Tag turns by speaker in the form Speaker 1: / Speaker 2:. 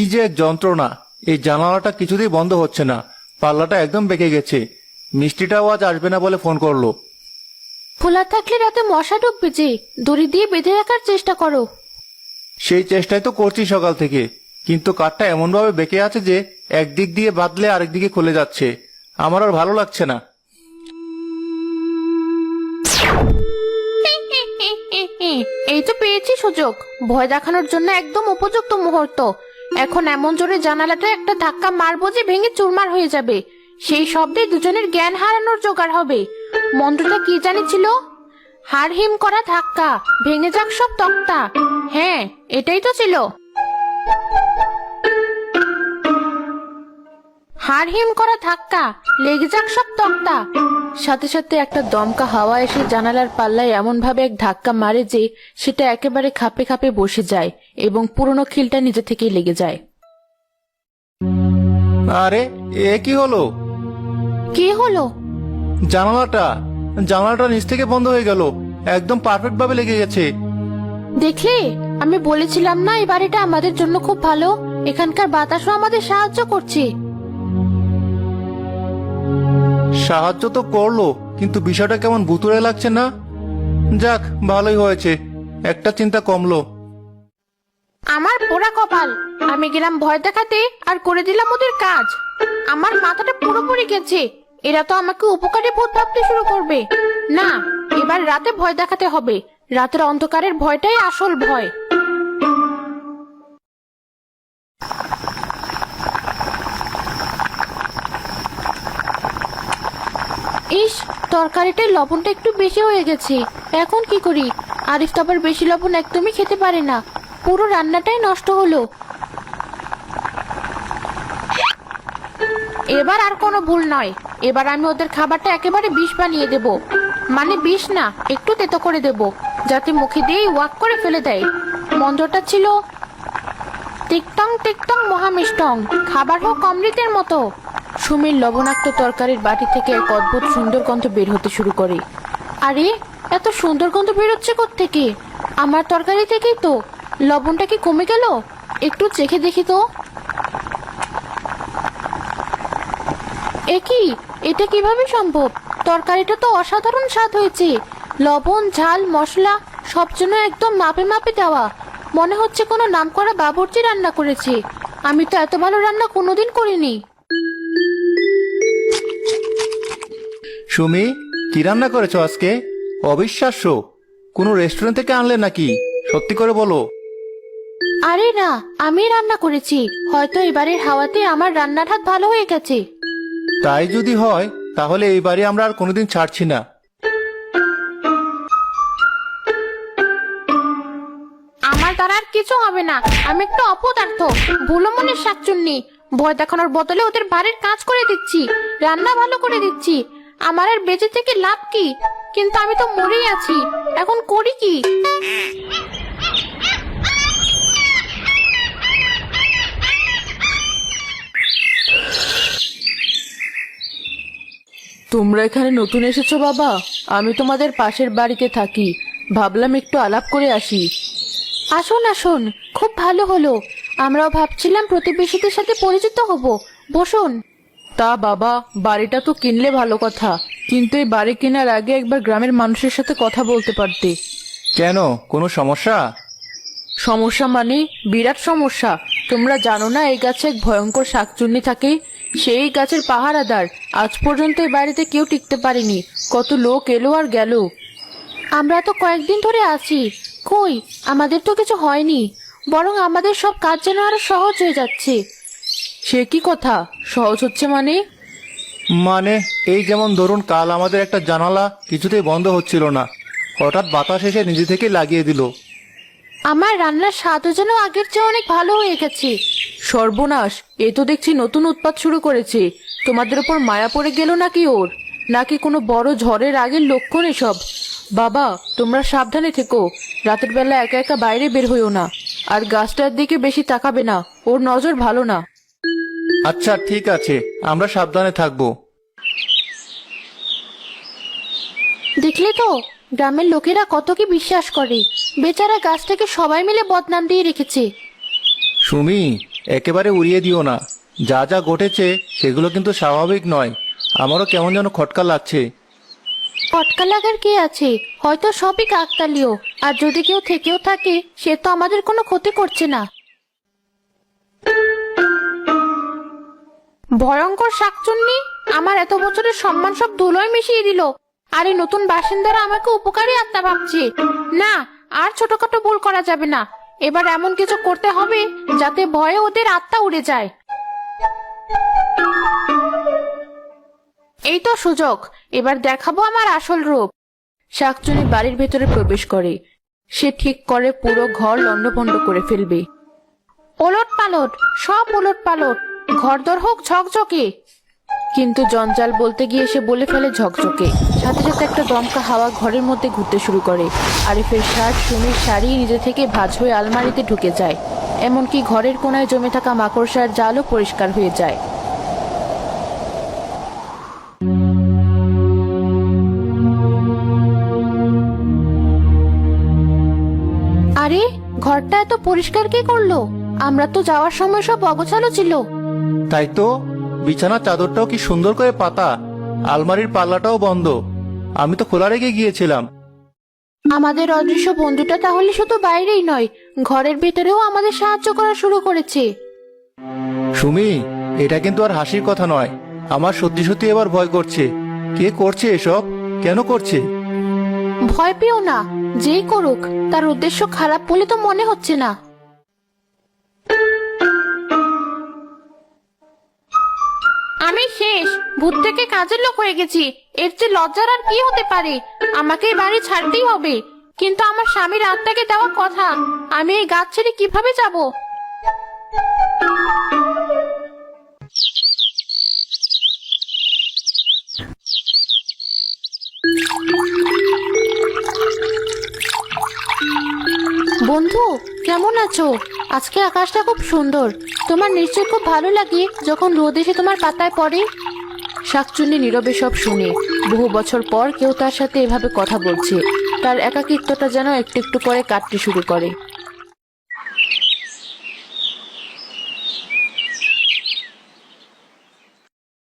Speaker 1: কি যে এক যন্ত্রণা। এই জানালাটা কিছুতেই বন্ধ হচ্ছে না। পাল্লাটা একদম বেঁকে গেছে। মিষ্টিটাও আজ আসবে না বলে ফোন করল।
Speaker 2: খোলা থাকলে রাতে মশা ঢুকবে যে। দড়ি দিয়ে বেঁধে রাখার চেষ্টা করো।
Speaker 1: সেই চেষ্টাই তো করছি সকাল থেকে। কিন্তু কাঠটা এমনভাবে বেঁকে আছে যে একদিক দিয়ে বাঁধলে আরেক দিকে খুলে যাচ্ছে। আমার আর ভালো লাগছে না।
Speaker 2: এই তো পেয়েছি সুযোগ। ভয় দেখানোর জন্য একদম উপযুক্ত মুহূর্ত। এখন এমন জোরে জানালাটা একটা ধাক্কা মারবো যে ভেঙে চুরমার হয়ে যাবে। সেই শব্দে দুজনের জ্ঞান হারানোর জোগাড় হবে। মন্ত্রটা কি জানি ছিল? হাড় হিম করা ধাক্কা। ভেঙে যাক সব তক্তা। হ্যাঁ এটাই তো ছিল। হাড় হিম করা ধাক্কা লেগে যাক সব তক্তা। সাথে সাথে একটা দমকা হাওয়া এসে জানালার পাল্লায় এমন ভাবে এক ধাক্কা মারে যে সেটা একেবারে খাপে খাপে বসে যায় এবং পুরনো খিলটা নিজে থেকেই লেগে যায়।
Speaker 1: আরে এ কি হলো?
Speaker 2: কি হলো?
Speaker 1: জানালাটা জানালাটা নিচ থেকে বন্ধ হয়ে গেল একদম পারফেক্ট ভাবে লেগে গেছে।
Speaker 2: দেখলে আমি বলেছিলাম না এই বাড়িটা আমাদের জন্য খুব ভালো? এখানকার বাতাসও আমাদের সাহায্য করছে।
Speaker 1: সাহায্য তো করল, কিন্তু বিষয়টা কেমন ভুতুরে লাগছে না? যাক, ভালোই হয়েছে। একটা চিন্তা কমলো।
Speaker 2: আমার পোড়া কপাল। আমি গেলাম ভয় দেখাতে আর করে দিলাম ওদের কাজ। আমার মাথাটা পুরোপুরি গেছে। এরা তো আমাকে উপকারী ভূত ভাবতে শুরু করবে। না, এবার রাতে ভয় দেখাতে হবে। রাতের অন্ধকারের ভয়টাই আসল ভয়। ইস তরকারিটার লবণটা একটু বেশি হয়ে গেছে। এখন কি করি? আরিফ তো আবার বেশি লবণ একদমই খেতে পারে না। পুরো রান্নাটাই নষ্ট হলো। এবার আর কোনো ভুল নয়। এবার আমি ওদের খাবারটা একেবারে বিষ বানিয়ে দেব। মানে বিষ না, একটু তেতো করে দেব, যাতে মুখে দিয়েই ওয়াক করে ফেলে দেয়। মন্ত্রটা ছিল টিকটং টিকটং মহামিষ্টং। খাবার হোক অমৃতের মতো। সুমির লবণাক্ত তরকারির বাটি থেকে এক অদ্ভুত সুন্দর গন্ধ বের হতে শুরু করে। আরে, এত সুন্দর গন্ধ বেরোচ্ছে থেকে আমার তরকারি থেকেই তো। লবণটা কি কমে গেল? একটু চেখে দেখি তো। এ কি? এটা কীভাবে সম্ভব? তরকারিটা তো অসাধারণ স্বাদ হয়েছে। লবণ, ঝাল, মশলা, সব জন্য একদম মাপে মাপে দেওয়া। মনে হচ্ছে কোনো নামকরা বাবুর্চি রান্না করেছে। আমি তো এত ভালো রান্না কোনোদিন করিনি।
Speaker 1: সুমি কি রান্না করেছ আজকে? অবিশ্বাস্য। কোনো রেস্টুরেন্ট থেকে আনলে নাকি? সত্যি করে বলো।
Speaker 2: আরে না আমি রান্না করেছি। হয়তো এবারের হাওয়াতে আমার রান্নার হাত ভালো হয়ে গেছে।
Speaker 1: তাই যদি হয় তাহলে এই বাড়ি আমরা আর কোনোদিন ছাড়ছি না।
Speaker 2: আমার দ্বারা আর কিছু হবে না। আমি একটু অপদার্থ ভুলো মনের শাকচুন্নি। ভয় দেখানোর বদলে ওদের বাড়ির কাজ করে দিচ্ছি। রান্না ভালো করে দিচ্ছি। আমার আর বেঁচে থেকে লাভ কি? কিন্তু আমি তো মরেই আছি। এখন করি কি? তোমরা এখানে নতুন এসেছ বাবা। আমি তোমাদের পাশের বাড়িতে থাকি। ভাবলাম একটু আলাপ করে আসি। আসুন আসুন। খুব ভালো হলো। আমরাও ভাবছিলাম প্রতিবেশীদের সাথে পরিচিত হব। বসুন। তা বাবা বাড়িটা তো কিনলে ভালো কথা। কিন্তু এই বাড়ি কেনার আগে একবার গ্রামের মানুষের সাথে কথা বলতে পারতে।
Speaker 1: কেন? কোনো সমস্যা?
Speaker 2: সমস্যা মানে বিরাট সমস্যা। তোমরা জানো না এই গাছে এক ভয়ঙ্কর শাকচুন্নি থাকে? সেই গাছের পাহারাদার আজ পর্যন্ত এই বাড়িতে কেউ টিকতে পারেনি। কত লোক এলো আর গেল। আমরা তো কয়েকদিন ধরে আছি। কই? আমাদের তো কিছু হয়নি। বরং আমাদের সব কাজ যেন আরও সহজ হয়ে যাচ্ছে। সে কি কথা? সহজ হচ্ছে মানে?
Speaker 1: মানে এই যেমন ধরুন কাল আমাদের একটা জানালা কিছুতেই বন্ধ হচ্ছিল না। হঠাৎ বাতাস এসে নিজে থেকে লাগিয়ে দিল।
Speaker 2: আমার রান্নার স্বাদও যেন আগের চেয়ে অনেক ভালো হয়ে গেছে। সর্বনাশ এ তো দেখছি নতুন উৎপাত শুরু করেছে। তোমাদের ওপর মায়া পড়ে গেল নাকি ওর? নাকি কোনো বড় ঝড়ের আগের লক্ষণ এসব? বাবা তোমরা সাবধানে থেকো। রাতের বেলা একা একা বাইরে বের হইও না। আর গাছটার দিকে বেশি তাকাবে না। ওর নজর ভালো না।
Speaker 1: আচ্ছা ঠিক আছে। আমরা সাবধানে থাকব।
Speaker 2: দেখলে তো গ্রামের লোকেরা কত কি বিশ্বাস করে। বেচারা গাছটাকে সবাই মিলে বদনাম দিয়ে রেখেছে।
Speaker 1: সুমি একেবারে উড়িয়ে দিও না। যা যা ঘটেছে সেগুলো কিন্তু স্বাভাবিক নয়। আমারও কেমন যেন খটকা লাগছে।
Speaker 2: পটকা লাগার কি আছে? হয়তো সবই কাকতালীয়। আর যদি কেউ থেকেও থাকে সে তো আমাদের কোনো ক্ষতি করছে না। ভয়ঙ্কর শাকচুন্নি। আমার এত বছরের সম্মান সব ধুলোয় মিশিয়ে দিল। আর এই নতুন বাসিন্দারা আমাকে উপকারী আত্মা ভাবছে। না, আর ছোটখাটো ভুল করা যাবে না। এবার এমন কিছু করতে হবে যাতে ভয়ে ওদের আত্মা উড়ে যায়। এই তো সুযোগ। এবার দেখাবো আমার আসল রূপ। শাকচুনি বাড়ির ভেতরে প্রবেশ করে। সে ঠিক করে পুরো ঘর লণ্ডভণ্ড করে ফেলবে। ওলট পালট সব ওলট পালট ঘরদর হোক ঝকঝকে। কিন্তু জঞ্জাল বলতে গিয়ে সে বলে ফেলে ঝকঝকে। সাথে সাথে একটা দমকা হাওয়া ঘরের মধ্যে ঘুরতে শুরু করে। আরিফের শার্ট, সুমির শাড়ি নিজে থেকে ভাজ হয়ে আলমারিতে ঢুকে যায়। এমনকি ঘরের কোনায় জমে থাকা মাকড়সার জালও পরিষ্কার হয়ে যায়। আরে, ঘরটা এত পরিষ্কার কে করল? আমরা তো যাওয়ার সময় সব অগোছালো ছিল।
Speaker 1: তাই তো বিছানার চাদরটাও কি সুন্দর করে পাতা আলমারির পাল্লাটাও বন্ধ। আমি তো খোলা রেখে গিয়েছিলাম।
Speaker 2: আমাদের অদৃশ্য বন্ধুটা তাহলে শুধু বাইরেই নয় ঘরের ভেতরেও আমাদের সাহায্য করা শুরু করেছে।
Speaker 1: সুমি এটা কিন্তু আর হাসির কথা নয়। আমার সত্যি সত্যি এবার ভয় করছে। কে করছে এসব? কেন করছে?
Speaker 2: ভয় পেও না যেই করুক তার উদ্দেশ্য খারাপ বলে তো মনে হচ্ছে না। শেষ। ভূত থেকে কাজের লোক হয়ে গেছি। এর চেয়ে লজ্জার আর কি হতে পারে? আমাকে এই বাড়ি ছাড়তেই হবে। কিন্তু আমার স্বামীর আত্মাকে দেওয়া কথা। আমি এই গাছ ছেড়ে কীভাবে যাব? বন্ধু, কেমন আছো? আজকে আকাশটা খুব সুন্দর। তোমার নিশ্চয় খুব ভালো লাগে যখন রোদ এসে তোমার পাতায় পড়ে। শাকচুন্নি নীরবে সব শুনে। বহু বছর পর কেউ তার সাথে এভাবে কথা বলছে। তার একাকিত্বটা যেন একটু একটু পরে কাটতে শুরু করে।